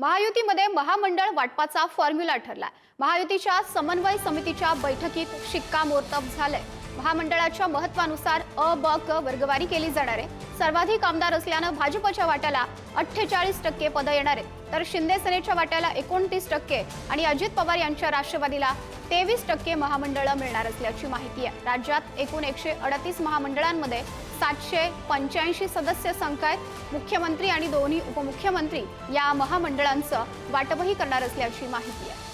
महायुतीमध्ये महामंडळ वाटपाचा फॉर्म्युला ठरलाय. महायुतीच्या समन्वय समितीच्या बैठकीत शिक्कामोर्तब झालंय. महामंडळाच्या महत्वानुसार अ ब क वर्गवारी केली जाणार आहे. सर्वाधिक आमदार असल्यानं भाजपच्या वाट्याला अठ्ठेचाळीस टक्के पदं येणार आहेत. तर शिंदे सेनेच्या वाट्याला एकोणतीस टक्के आणि अजित पवार यांच्या राष्ट्रवादीला तेवीस टक्के महामंडळं मिळणार असल्याची माहिती आहे. राज्यात एकूण एकशे अडतीस महामंडळांमध्ये सातशे पंच्याऐंशी सदस्य संख्या आहेत. मुख्यमंत्री आणि दोन्ही उपमुख्यमंत्री या महामंडळांचं वाटपही करणार असल्याची माहिती आहे.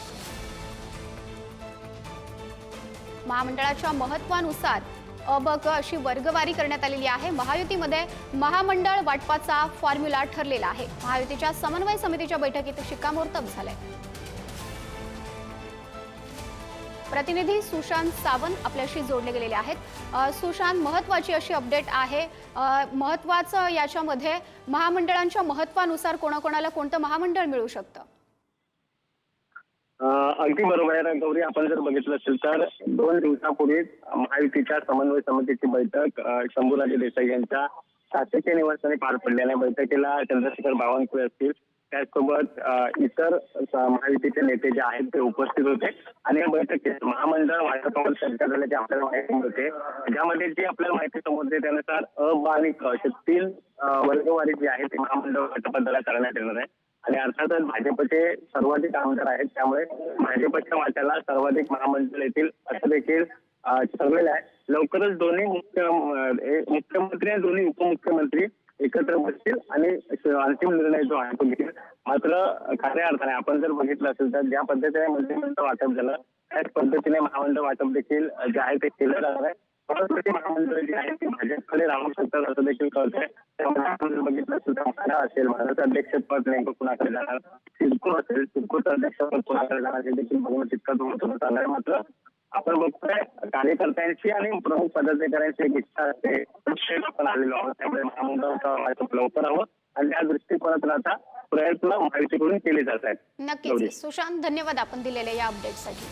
महामंडळाच्या महत्वानुसार अ ब क अशी वर्गवारी करण्यात आलेली आहे. महायुतीमध्ये महामंडळ वाटपाचा फॉर्म्युला ठरलेला आहे. महायुतीच्या समन्वय समितीच्या बैठकीत शिक्कामोर्तब झालंय. प्रतिनिधी सुशांत सावंत आपल्याशी जोडले गेलेले आहेत. सुशांत महत्वाची अशी अपडेट आहे. अ, महत्वाचं याच्यामध्ये महामंडळांच्या महत्वानुसार कोणाकोणाला कोणतं महामंडळ मिळू शकतं? अगदी बरोबर आहे गौरी. आपण जर बघितलं असेल तर दोन दिवसापूर्वीच महायुतीच्या समन्वय समितीची बैठक शंभूराजे देसाई यांच्या शासकीय निवासस्थानी पार पडलेल्या बैठकीला चंद्रशेखर बावनकुळे असतील. त्याचसोबत इतर महायुतीचे नेते जे आहेत ते उपस्थित होते. आणि या बैठकीत महामंडळ वाटपावर चर्चा झाल्याची आपल्याला माहिती मिळते. ज्यामध्ये जी आपल्याला माहिती समजते त्यानुसार अ आणि क असे तीन वर्गवारी जी आहे ते महामंडळ वाटपाला करण्यात येणार आहे. आणि अर्थातच भाजपचे सर्वाधिक आमदार आहेत त्यामुळे भाजपच्या वाट्याला सर्वाधिक महामंडळ येतील असं देखील ठरलेलं आहे. लवकरच दोन्ही मुख्य मुख्यमंत्री आणि दोन्ही उपमुख्यमंत्री एकत्र बसतील आणि अंतिम निर्णय जो आहे तो घेतील. मात्र खऱ्या अर्थाने आपण जर बघितलं असेल तर ज्या पद्धतीने मंत्रिमंडळ वाटप झालं त्याच पद्धतीने महामंडळ वाटप देखील जे आहे ते केलं जाणार आहे. परंतु ते महामंडळ जे आहे ते भाजपकडे राहू शकतात असं देखील कळतंय त्यामुळे आपण बघितलं असेल तर मला असेल भारत अध्यक्षपद नेमकं कुणाकडे जाणार सिडको असेल सिडकोचं अध्यक्षपद कुणाकडे जाणार हे देखील बघणं तितकं महत्वाचं चालू आहे मात्र आपण बघतोय कार्यकर्त्यांची आणि प्रमुख पदाधिकाऱ्यांची एक इच्छा असते प्रत्येक आपण आलेलो आहोत त्यामुळे महामंडळाचा लवकर हवं आणि त्या दृष्टिकोनातून आता प्रयत्न माहितीकडून केले जात आहेत. नक्कीच सुशांत धन्यवाद आपण दिलेल्या या अपडेटसाठी